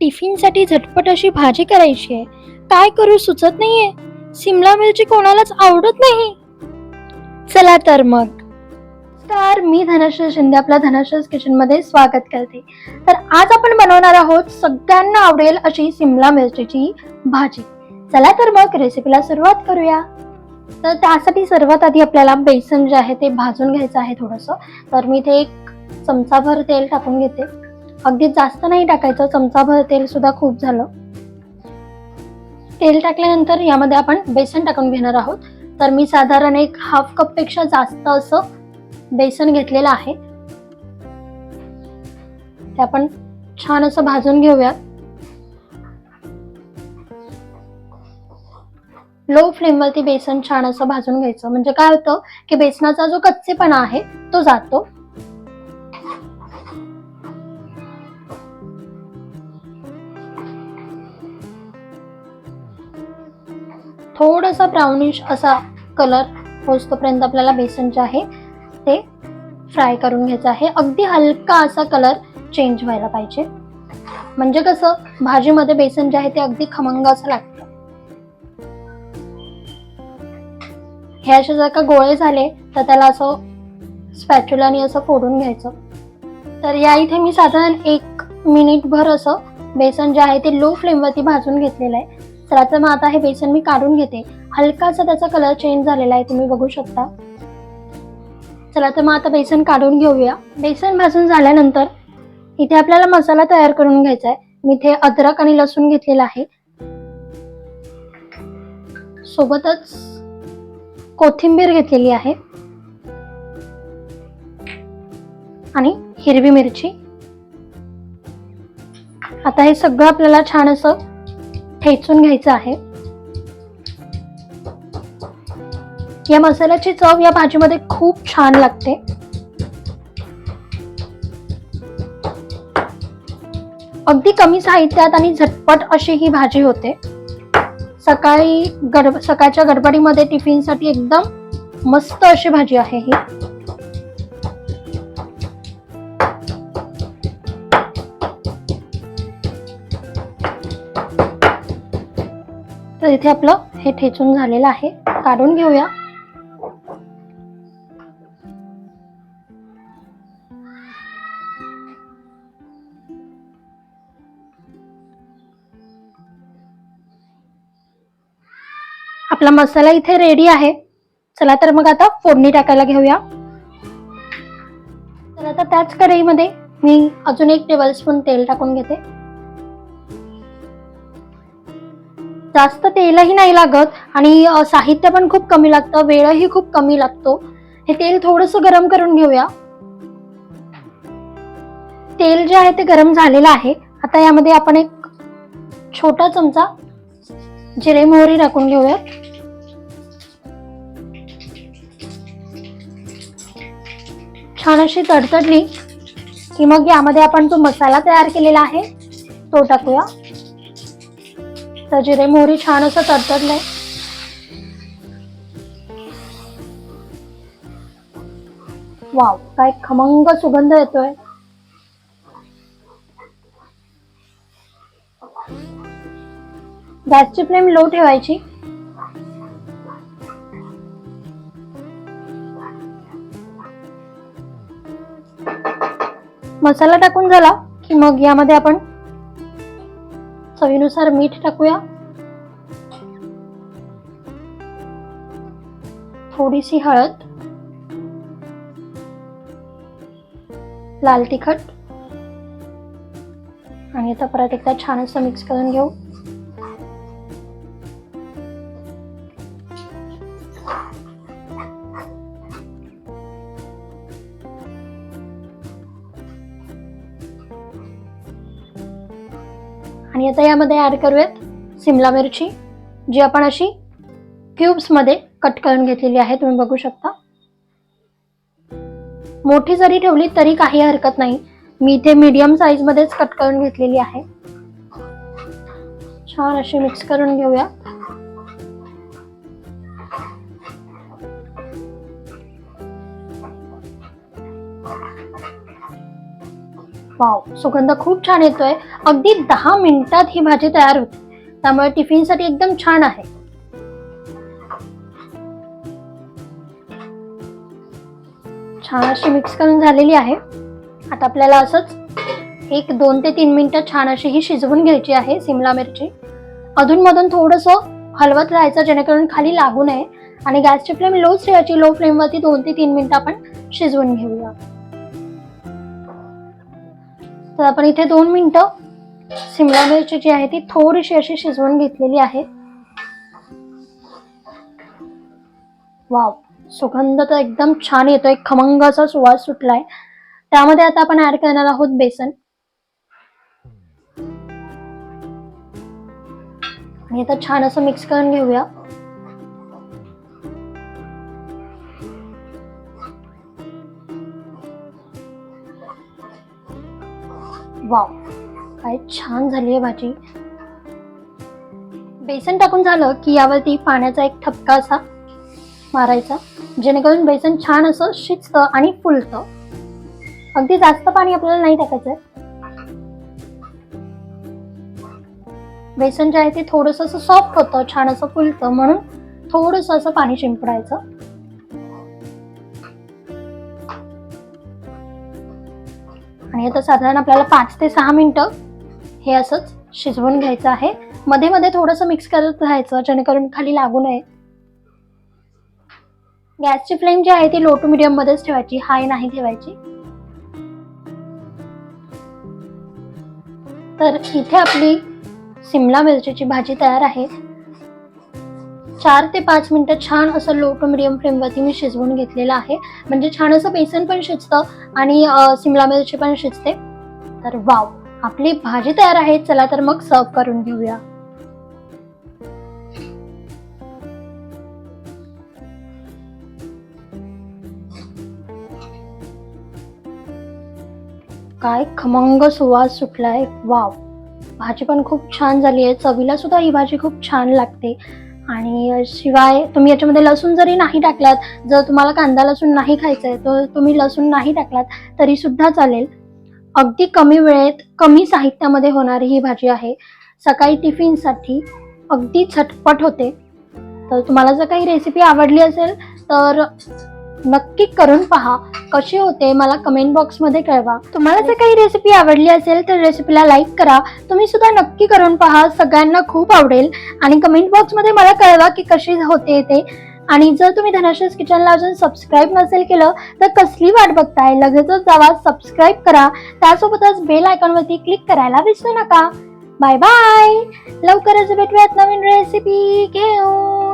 टिफिनसाठी झटपट अशी भाजी करायची आहे. काय करू सुचत नाहीये. सिमला मिरची कोणालाच आवडत नाही. चला तर मग. तर मी धनश्री शिंदे आपल्या धनश्री किचनमध्ये स्वागत करते. तर आज आपण बनवणार आहोत सगळ्यांना आवडेल अशी सिमला मिरचीची भाजी. चला तर मग रेसिपीला सुरुवात करूया. तर त्यासाठी सर्वात आधी आपल्याला बेसन जे आहे ते भाजून घ्यायचं आहे थोडंसं. तर मी इथे एक चमचाभर तेल टाकून घेते. अगदी जास्त नाही टाकायचं. चमचाभर तेल सुद्धा खूप झालं. तेल टाकल्यानंतर यामध्ये आपण बेसन टाकून घेणार आहोत. तर मी साधारण एक हाफ कपपेक्षा जास्त असं बेसन घेतलेलं आहे. ते आपण छान असं भाजून घेऊया लो फ्लेमवरती बेसन छान असं भाजून घ्यायचं. म्हणजे काय होतं की बेसनाचा जो कच्चेपणा आहे तो जातो. थोडासा ब्राउनिश असा कलर पोचतोपर्यंत आपल्याला बेसन जे आहे ते फ्राय करून घ्यायचं आहे. अगदी हलका असा कलर चेंज व्हायला पाहिजे. म्हणजे कसं भाजीमध्ये बेसन जे आहे ते अगदी खमंग असं लागतं. हे असे जर का गोळे झाले तर त्याला असं स्पॅच्युलाने असं फोडून घ्यायचं. तर या इथे मी साधारण एक मिनिटभर असं बेसन जे आहे ते लो फ्लेमवरती भाजून घेतलेलं आहे. चला तर मग आता हे बेसन मी काढून घेते. हलकासा त्याचा कलर चेंज झालेला आहे तुम्ही बघू शकता. चला तर मग आता बेसन काढून घेऊया. बेसन भाजून झाल्यानंतर इथे आपल्याला मसाला तयार करून घ्यायचा आहे. मी इथे अद्रक आणि लसूण घेतलेला आहे. सोबतच कोथिंबीर घेतलेली आहे. आणि हिरवी मिरची. आता हे सगळं आपल्याला छान असं ठेचून घ्यायचं आहे. या मसाल्याची चव या भाजीमध्ये खूप छान लागते. अगदी कमी साहित्यात आणि झटपट अशी ही भाजी होते. सकाळी गड सकाळच्या गडबडीमध्ये टिफिनसाठी एकदम मस्त अशी भाजी आहे ही. तर इथे आपलं हे ठेचून झालेलं आहे. काढून घेऊया. आपला मसाला इथे रेडी आहे. चला तर मग आता फोडणी टाकायला घेऊया. तर आता त्याच कढईमध्ये मी अजून एक टेबल स्पून तेल टाकून घेते. जास्त तेलही नाही लागत आणि साहित्य पण खूप कमी लागतं वेळही खूप कमी लागतो. हे तेल थोडस गरम करून घेऊया. तेल जे आहे ते गरम झालेलं आहे. आता यामध्ये आपण एक छोटा चमचा जिरे मोहरी टाकून घेऊया. छान अशी तडतडली की मग यामध्ये आपण जो मसाला तयार केलेला आहे तो टाकूया. तर जिरे मोहरी छान असं तरतडलंय वाव काय खमंग सुगंध येतोय. गॅसची फ्लेम लो ठेवायची. मसाला टाकून झाला की मग यामध्ये आपण चवीनुसार मीठ टाकूया. थोडीशी हळद. लाल तिखट. आणि आता परत एकदा छान असं मिक्स करून घेऊ. आणि आता यामध्ये ऍड करूयात सिमला मिरची जी आपण अशी क्यूब्समध्ये कट करून घेतलेली आहे तुम्ही बघू शकता. मोठी जरी ठेवली तरी काही हरकत नाही. मी इथे मीडियम साईजमध्येच कट करून घेतलेली आहे. छान अशी मिक्स करून घेऊया. वाव सुगंध खूप छान येतोय. अगदी दहा मिनिटात ही भाजी तयार होते. त्यामुळे टिफिनसाठी एकदम छान आहे. छान अशी मिक्स करून झालेली आहे. आता आपल्याला असंच एक दोन ते तीन मिनिटं छान अशी ही शिजवून घ्यायची आहे सिमला मिरची. अधूनमधून थोडंसं हलवत राहायचं जेणेकरून खाली लागू नये. आणि गॅसची फ्लेम लोच ठेवायची लो फ्लेमवरती दोन ते तीन मिनिटं आपण शिजवून घेऊया. तर आपण इथे दोन मिनटं सिमला मिरची जी आहे ती थोडीशी अशी शिजवून घेतलेली आहे. वाव सुगंध तर एकदम छान येतोय. खमंगाचा सुवास सुटलाय. त्यामध्ये आता आपण ऍड करणार आहोत बेसन. आणि आता छान असं मिक्स करून घेऊया. वाव काय छान झाली आहे भाजी. बेसन टाकून झालं की यावरती पाण्याचा एक ठपका असा मारायचा जेणेकरून बेसन छान असं शिजतं आणि फुलतं. अगदी जास्त पाणी आपल्याला नाही टाकायचं बेसन जे आहे ते थोडस असं सॉफ्ट होतं छान असं फुलतं म्हणून थोडस असं पाणी शिंपडायचं. आणि आता साधारण आपल्याला पाच ते सहा मिनिटं हे असंच शिजवून घ्यायचं आहे. मध्ये मध्ये थोडंसं मिक्स करत राहायचं जेणेकरून खाली लागू नये. गॅसची फ्लेम जी आहे ती लो टू मिडियम मध्येच ठेवायची हाय नाही ठेवायची. तर इथे आपली सिमला मिरचीची भाजी तयार आहे. चार ते पाच मिनिटं छान असं लो टू मिडियम फ्लेमवरती मी शिजवून घेतलेलं आहे. म्हणजे छान असं बेसन पण शिजतं आणि सिमला मिरची पण शिजते. तर वाव आपली भाजी तयार आहे. चला तर मग सर्व करून घेऊया. काय खमंग सुवास सुटलाय. वाव भाजी पण खूप छान झाली आहे. चवीला सुद्धा ही भाजी खूप छान लागते. आणि शिवाय तुम्ही याच्यामध्ये लसूण जरी नाही टाकलात जर तुम्हाला कांदा लसूण नाही खायचा आहे तर तुम्ही लसूण नाही टाकलात तरी सुद्धा चालेल. अगदी कमी वेळेत कमी साहित्यामध्ये होणारी ही भाजी आहे. सकाळी टिफिनसाठी अगदी झटपट होते. तर तुम्हाला जर काही रेसिपी आवडली असेल तर नक्की करून पहा. कशी होते मला कमेंट बॉक्समध्ये कळवा. तुम्हाला जर काही रेसिपी आवडली असेल तर रेसिपीला लाईक करा. तुम्ही सुद्धा नक्की करून पहा. सगळ्यांना खूप आवडेल. आणि कमेंट बॉक्समध्ये मला कळवा की कशी होते ते. आणि जर तुम्ही धनाश्रीज किचनला अजून सबस्क्राईब नसेल केलं तर कसली वाट बघताय? लगेचच जावा सबस्क्राईब करा. त्यासोबतच बेल आयकॉनवरती क्लिक करायला विसरू नका. बाय बाय लवकरच भेटूयात नवीन रेसिपी घेऊन.